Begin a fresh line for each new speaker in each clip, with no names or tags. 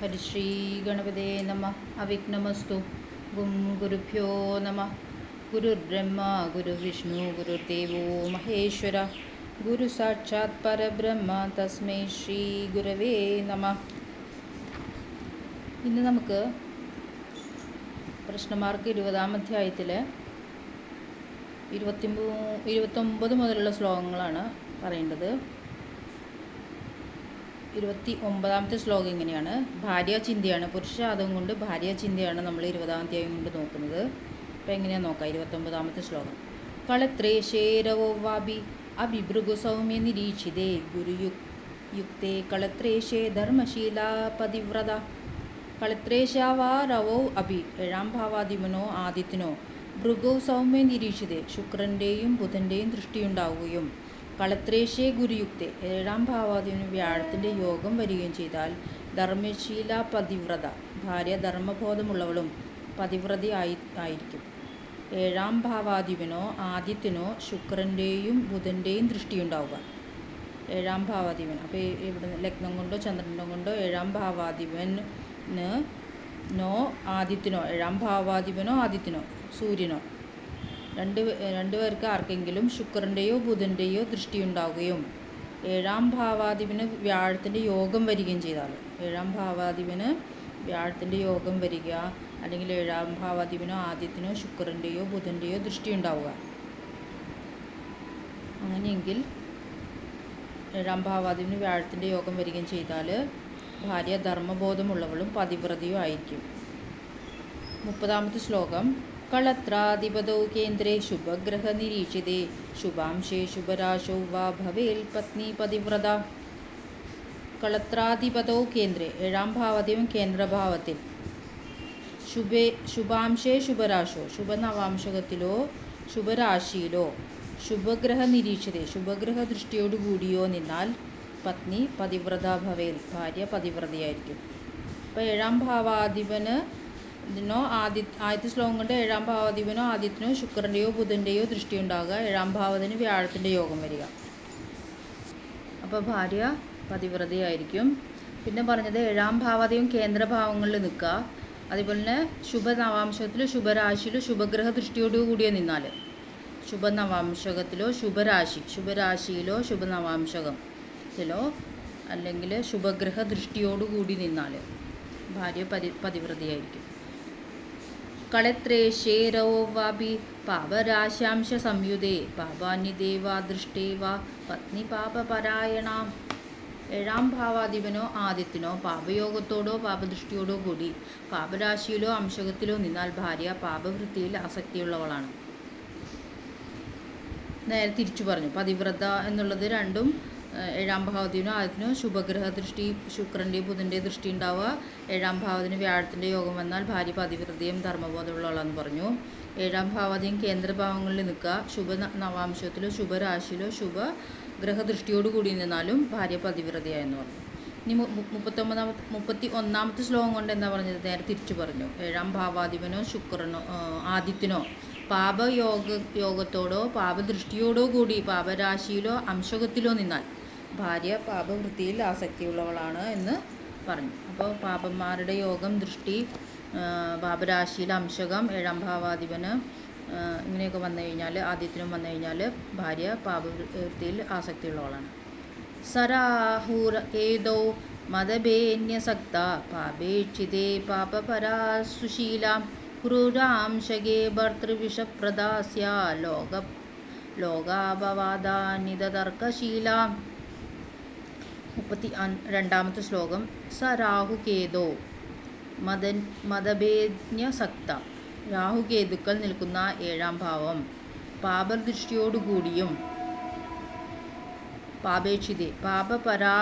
ഹരിശ്രീ ഗണപതേ നമ അവിഘ്നമസ്തു ഗും ഗുരുഭ്യോ നമ ഗുരുബ്രഹ്മ ഗുരുവിഷ്ണു ഗുരുദേവോ മഹേശ്വര ഗുരു സാക്ഷാത് പരബ്രഹ്മ തസ്മൈ ശ്രീ ഗുരവേ നമ ഇന്ന് നമുക്ക് പ്രശ്നമാർക്ക് ഇരുപതാം അധ്യായത്തിലെ ഇരുപത്തി ഇരുപത്തൊമ്പത് മുതലുള്ള ശ്ലോകങ്ങളാണ് പറയേണ്ടത്. ഇരുപത്തി ഒമ്പതാമത്തെ ശ്ലോകം ഇങ്ങനെയാണ്. ഭാര്യ ചിന്തയാണ് പുരുഷാദം കൊണ്ട് ഭാര്യ ചിന്തയാണ് നമ്മൾ ഇരുപതാം അധ്യായം കൊണ്ട് നോക്കുന്നത്. അപ്പോൾ എങ്ങനെയാണ് നോക്കാം? ഇരുപത്തൊമ്പതാമത്തെ ശ്ലോകം. കളത്രേ ശേരവോ വാബി അഭിഭൃഗു സൗമ്യ നിരീക്ഷിതേ ഗുരുയുക് യുക്തേ കളത്രേശേ ധർമ്മശീല പതിവ്രത. കളത്രേശാവാരവോ അഭി ഏഴാം ഭാവാധിപനോ ആദിത്യനോ. ഭൃഗു സൗമ്യ നിരീക്ഷിതേ ശുക്രന്റെയും ബുധന്റെയും ദൃഷ്ടിയുണ്ടാവുകയും കളത്രേശേ ഗുരുയുക്തെ. ഏഴാം ഭാവാധിപന് വ്യാഴത്തിന്റെ യോഗം വരികയും ചെയ്താൽ ധർമ്മശീല പതിവ്രത ഭാര്യ ധർമ്മബോധമുള്ളവളും പതിവ്രത ആയി ആയിരിക്കും. ഏഴാം ഭാവാധിപനോ ആദിത്യനോ ശുക്രന്റെയും ബുധന്റെയും ദൃഷ്ടിയുണ്ടാവുക. ഏഴാം ഭാവാധിപൻ. അപ്പോൾ ഇവിടെ ലഗ്നം കൊണ്ടോ ചന്ദ്രനെ കൊണ്ടോ ഏഴാം ഭാവാധിപന് നോ ആദിത്യനോ ഏഴാം ഭാവാധിപനോ ആദിത്യനോ സൂര്യനോ. രണ്ട് രണ്ടുപേർക്ക് ആർക്കെങ്കിലും ശുക്രന്റെയോ ബുധന്റെയോ ദൃഷ്ടിയുണ്ടാവുകയും ഏഴാം ഭാവാധിപന് വ്യാഴത്തിന്റെ യോഗം വരികയും ചെയ്താൽ ഏഴാം ഭാവാധിപന് വ്യാഴത്തിന്റെ യോഗം വരിക അല്ലെങ്കിൽ ഏഴാം ഭാവാധിപനോ ആദ്യത്തിനോ ശുക്രന്റെയോ ബുധന്റെയോ ദൃഷ്ടിയുണ്ടാവുക. അങ്ങനെയെങ്കിൽ ഏഴാം ഭാവാധിപന് വ്യാഴത്തിന്റെ യോഗം വരികയും ചെയ്താൽ ഭാര്യ ധർമ്മബോധമുള്ളവളും പതിവ്രതയും ആയിരിക്കും. മുപ്പതാമത്തെ ശ്ലോകം. കളത്രാധിപതൗ കേന്ദ്രേ शुभग्रहनिरीक्षिते ശുഭാംശേ शुभराशौ വാ ഭവേൽ പത്നി പതിവ്രത. കളത്രാധിപതവും കേന്ദ്രേ ഏഴാം ഭാവതിയും കേന്ദ്രഭാവത്തിൽ ശുഭേ ശുഭാംശേ ശുഭരാശോ ശുഭനവാംശകത്തിലോ ശുഭരാശിയിലോ. ശുഭഗ്രഹ നിരീക്ഷിതേ ശുഭഗ്രഹ ദൃഷ്ടിയോടുകൂടിയോ നിന്നാൽ പത്നി പതിവ്രത ഭവേൽ ഭാര്യ പതിവ്രതയായിരിക്കും. അപ്പോൾ ഏഴാം ഭാവാധിപന് ഇതിനോ ആദ്യ ആദ്യത്തെ ശ്ലോകം കൊണ്ട് ഏഴാം ഭാവാധിപനോ ആദിത്യനോ ശുക്രന്റെയോ ബുധന്റെയോ ദൃഷ്ടി ഉണ്ടാകുക ഏഴാം ഭാവത്തിന് വ്യാഴത്തിന്റെ യോഗം വരിക. അപ്പോൾ ഭാര്യ പതിവ്രതയായിരിക്കും. പിന്നെ പറഞ്ഞത് ഏഴാം ഭാവാധികം കേന്ദ്രഭാവങ്ങളിൽ നിൽക്കുക. അതേപോലെ തന്നെ ശുഭനവാംശത്തിലോ ശുഭരാശിയിലോ ശുഭഗ്രഹ ദൃഷ്ടിയോടു കൂടിയോ നിന്നാൽ ശുഭനവാംശകത്തിലോ ശുഭരാശി ശുഭരാശിയിലോ ശുഭനവാംശകത്തിലോ അല്ലെങ്കിൽ ശുഭഗ്രഹ ദൃഷ്ടിയോടുകൂടി നിന്നാൽ ഭാര്യ പതി പതിവ്രതയായിരിക്കും. കളത്രേശേരോ വാപി പാപരാശാംശ സംയുതേ പാപാന്യദേവാ ദൃഷ്ടേ വാ പത്നി പാപപരായണാം. ഏഴാം ഭാവാധിപനോ ആദിത്യനോ പാപയോഗത്തോടോ പാപദൃഷ്ടിയോടോ കൂടി പാപരാശിയിലോ അംശകത്തിലോ നിന്നാൽ ഭാര്യ പാപവൃത്തിയിൽ ആസക്തിയുള്ളവളാണ്. നേരെ തിരിച്ചു പറഞ്ഞു. പതിവ്രത എന്നുള്ളത് രണ്ടും ഏഴാം ഭാവത്തിനും ആദ്യത്തിനും ശുഭഗ്രഹ ദൃഷ്ടി ശുക്രന്റെയും ബുധന്റെയും ദൃഷ്ടി ഉണ്ടാവുക. ഏഴാം ഭാവത്തിന് വ്യാഴത്തിന്റെ യോഗം വന്നാൽ ഭാര്യ പതിവ്രതയും ധർമ്മബോധമുള്ളവളാന്ന് പറഞ്ഞു. ഏഴാം ഭാവതിയും കേന്ദ്രഭാവങ്ങളിൽ നിൽക്കുക. ശുഭ നവാംശത്തിലോ ശുഭരാശിയിലോ ശുഭ ഗ്രഹദൃഷ്ടിയോട് കൂടി നിന്നാലും ഭാര്യ പതിവ്രതയായെന്ന് പറഞ്ഞു. ഇനി മുപ്പത്തൊമ്പതാമത്തെ മുപ്പത്തി ഒന്നാമത്തെ ശ്ലോകം കൊണ്ട് എന്താ പറഞ്ഞത്? നേരെ തിരിച്ചു പറഞ്ഞു. ഏഴാം ഭാവാധിപനോ ശുക്രനോ ആദിത്യനോ പാപയോഗ യോഗത്തോടോ പാപദൃഷ്ടിയോടോ കൂടി പാപരാശിയിലോ അംശകത്തിലോ നിന്നാൽ ഭാര്യ പാപവൃത്തിയിൽ ആസക്തിയുള്ളവളാണ് എന്ന് പറഞ്ഞു. അപ്പോൾ പാപന്മാരുടെ യോഗം ദൃഷ്ടി പാപരാശിയിൽ അംശകം ഏഴാം ഭാവാധിപന് ഇങ്ങനെയൊക്കെ വന്നു കഴിഞ്ഞാൽ ആദ്യത്തിനും വന്നു കഴിഞ്ഞാൽ ഭാര്യ പാപവൃത്തിയിൽ ആസക്തിയുള്ളവളാണ്. സരാഹൂർ ഏതോ മതഭേന്യസക്ത പാപേക്ഷിതേ പാപപരാസുശീല ക്രൂരാംശകേ ഭർത്തൃവിഷപ്രദാസ്യ ലോക ലോകാപവാദാനിതർക്കശീല മുപ്പത്തി രണ്ടാമത്തെ ശ്ലോകം. സ രാഹുകേതോ മദൻ മതഭേന്യസക്ത രാഹുകേതുക്കൾ നിൽക്കുന്ന ഏഴാം ഭാവം. പാപദൃഷ്ടിയോടുകൂടിയും പാപേക്ഷിതേ പാപപരാ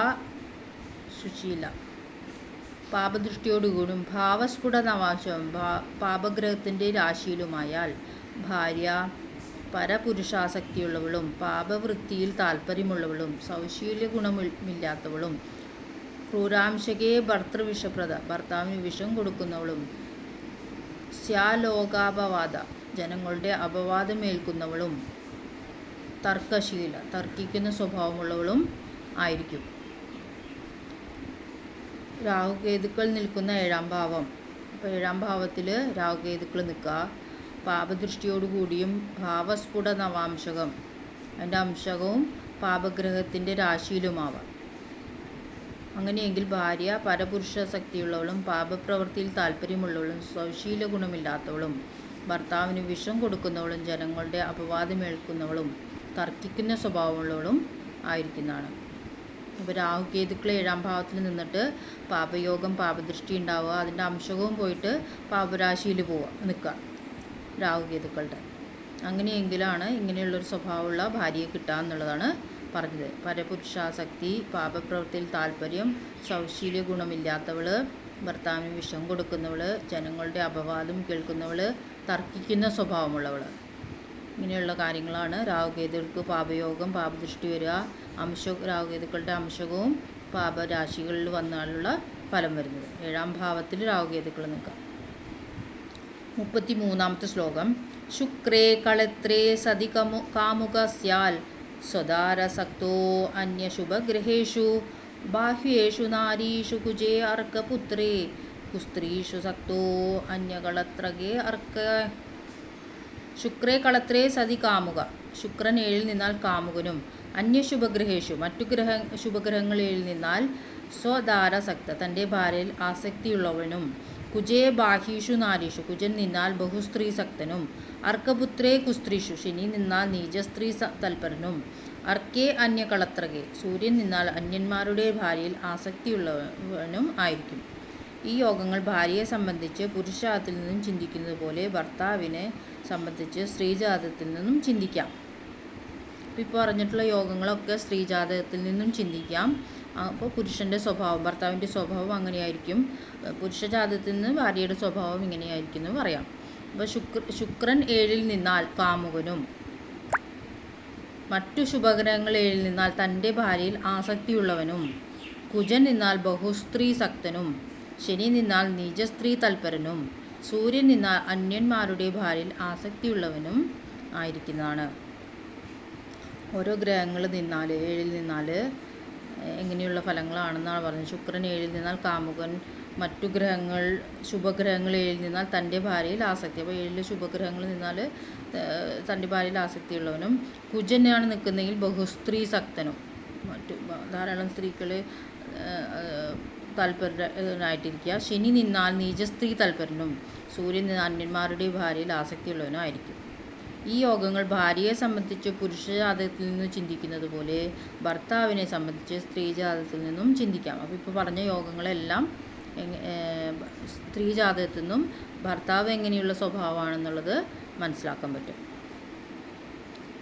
സുശീല പാപദൃഷ്ടിയോടുകൂടിയും ഭാവസ്ഫുട നവാശം പാപഗ്രഹത്തിന്റെ രാശിയിലുമായാൽ ഭാര്യ പരപുരുഷാസക്തിയുള്ളവളും പാപവൃത്തിയിൽ താല്പര്യമുള്ളവളും സൗശീല്യ ഗുണമില്ലാത്തവളും ക്രൂരാംശകേ ഭർത്തൃവിഷപ്രദ ഭർത്താവിന് വിഷം കൊടുക്കുന്നവളും സ്യാലോകാപവാദ ജനങ്ങളുടെ അപവാദമേൽക്കുന്നവളും തർക്കശീല തർക്കിക്കുന്ന സ്വഭാവമുള്ളവളും ആയിരിക്കും. രാഹുകേതുക്കൾ നിൽക്കുന്ന ഏഴാം ഭാവം. അപ്പോൾ ഏഴാം ഭാവത്തിൽ രാഹുകേതുക്കൾ നിൽക്കുക. പാപദൃഷ്ടിയോടുകൂടിയും ഭാവസ്ഫുട നവാംശകം അതിന്റെ അംശകവും പാപഗ്രഹത്തിന്റെ രാശിയിലുമാവാം. അങ്ങനെയെങ്കിൽ ഭാര്യ പരപുരുഷ ശക്തിയുള്ളവളും പാപപ്രവൃത്തിയിൽ താല്പര്യമുള്ളവളും സ്വശീല ഗുണമില്ലാത്തവളും ഭർത്താവിന് വിഷം കൊടുക്കുന്നവളും ജനങ്ങളുടെ അപവാദമേൽക്കുന്നവളും തർക്കിക്കുന്ന സ്വഭാവമുള്ളവളും ആയിരിക്കുന്നതാണ്. അപ്പോൾ രാഹുകേതുക്കൾ ഏഴാം ഭാവത്തിൽ നിന്നിട്ട് പാപയോഗം പാപദൃഷ്ടി ഉണ്ടാവുക അതിന്റെ അംശകവും പോയിട്ട് പാപരാശിയിൽ പോവുക നിൽക്കുക രാഹുകേതുക്കളുടെ അങ്ങനെയെങ്കിലാണ് ഇങ്ങനെയുള്ളൊരു സ്വഭാവമുള്ള ഭാര്യയെ കിട്ടുക എന്നുള്ളതാണ് പറഞ്ഞത്. പരപുരുഷാസക്തി പാപപ്രവൃത്തിയിൽ താല്പര്യം സൗശീല്യ ഗുണമില്ലാത്തവൾ ഭർത്താവിന് വിഷം കൊടുക്കുന്നവൾ ജനങ്ങളുടെ അപവാദം കേൾക്കുന്നവൾ തർക്കിക്കുന്ന സ്വഭാവമുള്ളവൾ ഇങ്ങനെയുള്ള കാര്യങ്ങളാണ് രാഹുകേതുക്കൾക്ക് പാപയോഗം പാപദൃഷ്ടി വരിക അംശ രാഹുകേതുക്കളുടെ അംശകവും പാപരാശികളിൽ വന്നാലുള്ള ഫലം വരുന്നത്. ഏഴാം ഭാവത്തിൽ രാഹുകേതുക്കൾ നിൽക്കാം മുപ്പത്തി മൂന്നാമത്തെ ശ്ലോകം. ശുക്രേ കളത്രേ സതി കമു കാമുക സ്യാൽ സ്വദാരസക്തോ അന്യശുഭഗ്രഹേഷു. ബാഹ്യേഷു നാരീഷു കുജേ അർക്കപുത്രേ. കുസ്ത്രീഷു സക്തോ അന്യകളത്രകേ അർക്ക. ശുക്രേ കളത്രേ സതി കാമുക. ശുക്രൻ ഏഴിൽ നിന്നാൽ കാമുകനും അന്യശുഭഗ്രഹേഷു മറ്റു ഗ്രഹ ശുഭഗ്രഹങ്ങൾ ഏഴിൽ നിന്നാൽ സ്വധാരാസക്ത തന്റെ ഭാര്യയിൽ ആസക്തിയുള്ളവനും കുജേ ബാഹീഷു നാരീഷു കുജൻ നിന്നാൽ ബഹുസ്ത്രീസക്തനും അർക്കപുത്രേ കുസ്ത്രീഷു ശനി നിന്നാൽ നീചസ്ത്രീ സ തൽപരനും അർക്കേ അന്യകളത്രകെ സൂര്യൻ നിന്നാൽ അന്യന്മാരുടെ ഭാര്യയിൽ ആസക്തിയുള്ളവനും ആയിരിക്കും. ഈ യോഗങ്ങൾ ഭാര്യയെ സംബന്ധിച്ച് പുരുഷജാതത്തിൽ നിന്നും ചിന്തിക്കുന്നത് പോലെ ഭർത്താവിനെ സംബന്ധിച്ച് സ്ത്രീജാതത്തിൽ നിന്നും ചിന്തിക്കാം. ഇപ്പോൾ പറഞ്ഞിട്ടുള്ള യോഗങ്ങളൊക്കെ സ്ത്രീജാതകത്തിൽ നിന്നും ചിന്തിക്കാം. അപ്പോൾ പുരുഷന്റെ സ്വഭാവം ഭർത്താവിന്റെ സ്വഭാവം അങ്ങനെയായിരിക്കും. പുരുഷ ജാതകത്തിൽ നിന്ന് ഭാര്യയുടെ സ്വഭാവം ഇങ്ങനെയായിരിക്കും എന്ന് പറയാം. അപ്പോൾ ശുക്ര ശുക്രൻ ഏഴിൽ നിന്നാൽ കാമുകനും മറ്റു ശുഭഗ്രഹങ്ങൾ ഏഴിൽ നിന്നാൽ തന്റെ ഭാര്യയിൽ ആസക്തിയുള്ളവനും കുജൻ നിന്നാൽ ബഹുസ്ത്രീ സക്തനും ശനി നിന്നാൽ നീചസ്ത്രീ തൽപരനും സൂര്യൻ നിന്നാൽ അന്യന്മാരുടെ ഭാര്യയിൽ ആസക്തിയുള്ളവനും ആയിരിക്കുന്നതാണ്. ഓരോ ഗ്രഹങ്ങൾ നിന്നാൽ ഏഴിൽ നിന്നാൽ എങ്ങനെയുള്ള ഫലങ്ങളാണെന്നാണ് പറഞ്ഞത്. ശുക്രൻ ഏഴിൽ നിന്നാൽ കാമുകൻ മറ്റു ഗ്രഹങ്ങൾ ശുഭഗ്രഹങ്ങൾ ഏഴിൽ നിന്നാൽ തന്റെ ഭാര്യയിൽ ആസക്തി. അപ്പോൾ ഏഴിൽ ശുഭഗ്രഹങ്ങൾ നിന്നാൽ തന്റെ ഭാര്യയിൽ ആസക്തിയുള്ളവനും കുജനാണ് നിൽക്കുന്നതെങ്കിൽ ബഹുസ്ത്രീ സക്തനും. മറ്റു ധാരാളം സ്ത്രീകൾ താല്പര്യനായിട്ടിരിക്കുക ശനി നിന്നാൽ നീചസ്ത്രീ തൽപരനും. സൂര്യൻ അന്യന്മാരുടെ ഭാര്യയിൽ ആസക്തിയുള്ളവനും ആയിരിക്കും. ഈ യോഗങ്ങൾ ഭാര്യയെ സംബന്ധിച്ച് പുരുഷജാതത്തിൽ നിന്ന് ചിന്തിക്കുന്നത് പോലെ ഭർത്താവിനെ സംബന്ധിച്ച് സ്ത്രീജാതത്തിൽ നിന്നും ചിന്തിക്കാം. അപ്പോൾ ഇപ്പോൾ പറഞ്ഞ യോഗങ്ങളെല്ലാം സ്ത്രീജാതത്തിൽ നിന്നും ഭർത്താവ് എങ്ങനെയുള്ള സ്വഭാവമാണെന്നുള്ളത് മനസ്സിലാക്കാൻ പറ്റും.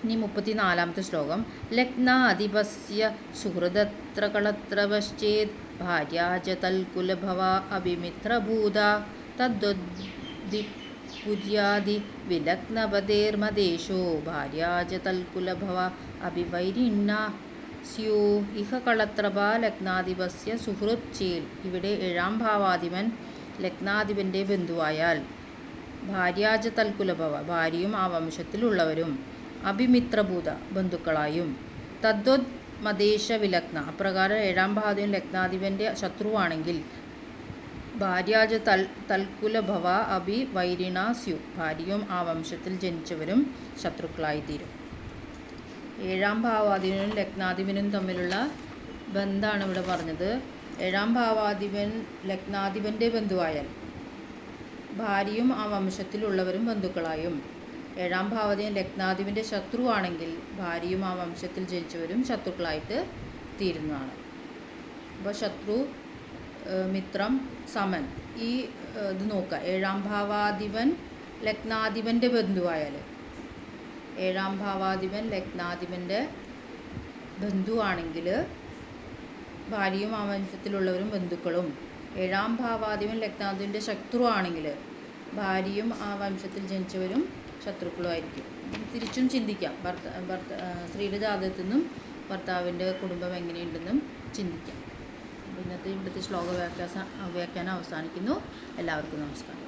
ഇനി മുപ്പത്തിനാലാമത്തെ ശ്ലോകം. ലഗ്നാധിപസ്യ സുഹൃദത്ര കളത്ര പശ്ചേത് ഭാര്യാച തൽകുലഭവ അഭിമിത്രഭൂത തദ്വദ്ദി പുര്യാദി വിലഗ്നപതേർമദേശോ ഭാര്യാച തൽകുലഭവ അഭിവൈരിണ്ണ സ്യൂ ഇഹ കളത്രഭ ലഗ്നാധിപസ്യ സുഹൃത് ചേൽ ഇവിടെ ഏഴാം ഭാവാധിപൻ ലഗ്നാധിപന്റെ ബന്ധുവായാൽ ഭാര്യാജ തൽകുലഭവ ഭാര്യയും ആ വംശത്തിലുള്ളവരും അഭിമിത്രഭൂത ബന്ധുക്കളായും. തദ്വത് മദേശ വിലഗ്ന അപ്രകാരം ഏഴാം ഭാവം ലഗ്നാധിപന്റെ ശത്രുവാണെങ്കിൽ ഭാര്യാജ തൽ തൽക്കുലഭവ അഭി വൈരിണ സ്യു. ഭാര്യയും ആ വംശത്തിൽ ജനിച്ചവരും ശത്രുക്കളായിത്തീരും. ഏഴാം ഭാവാധിപനും ലഗ്നാധിപനും തമ്മിലുള്ള ബന്ധമാണ് ഇവിടെ പറഞ്ഞത്. ഏഴാം ഭാവാധിപൻ ലഗ്നാധിപന്റെ ബന്ധുവായാൽ ഭാര്യയും ആ വംശത്തിലുള്ളവരും ബന്ധുക്കളായും. ഏഴാം ഭാവാധിപൻ ലഗ്നാധിപന്റെ ശത്രുവാണെങ്കിൽ ഭാര്യയും ആ വംശത്തിൽ ജനിച്ചവരും ശത്രുക്കളായിട്ട് തീരുന്നതാണ്. അപ്പോൾ ശത്രു മിത്രം സമൻ. ഈ ഇത് നോക്കുക. ഏഴാം ഭാവാധിപൻ ലഗ്നാധിപന്റെ ബന്ധുവായാൽ ഏഴാം ഭാവാധിപൻ ലഗ്നാധിപന്റെ ബന്ധുവാണെങ്കിൽ ഭാര്യയും ആ വംശത്തിലുള്ളവരും ബന്ധുക്കളും. ഏഴാം ഭാവാധിപൻ ലഗ്നാധിപന്റെ ശത്രുവാണെങ്കിൽ ഭാര്യയും ആ വംശത്തിൽ ജനിച്ചവരും ശത്രുക്കളുമായിരിക്കും തിരിച്ചും ചിന്തിക്കാം. ഭർത്ത ഭർത്ത സ്ത്രീയുടെ ജാതകത്തിൽ നിന്നും ഭർത്താവിന്റെ കുടുംബം എങ്ങനെയുണ്ടെന്നും ചിന്തിക്കാം. ഇന്നത്തെ ഇവിടുത്തെ ശ്ലോക വ്യാഖ്യാസ വ്യാഖ്യാനം അവസാനിക്കുന്നു. എല്ലാവർക്കും നമസ്കാരം.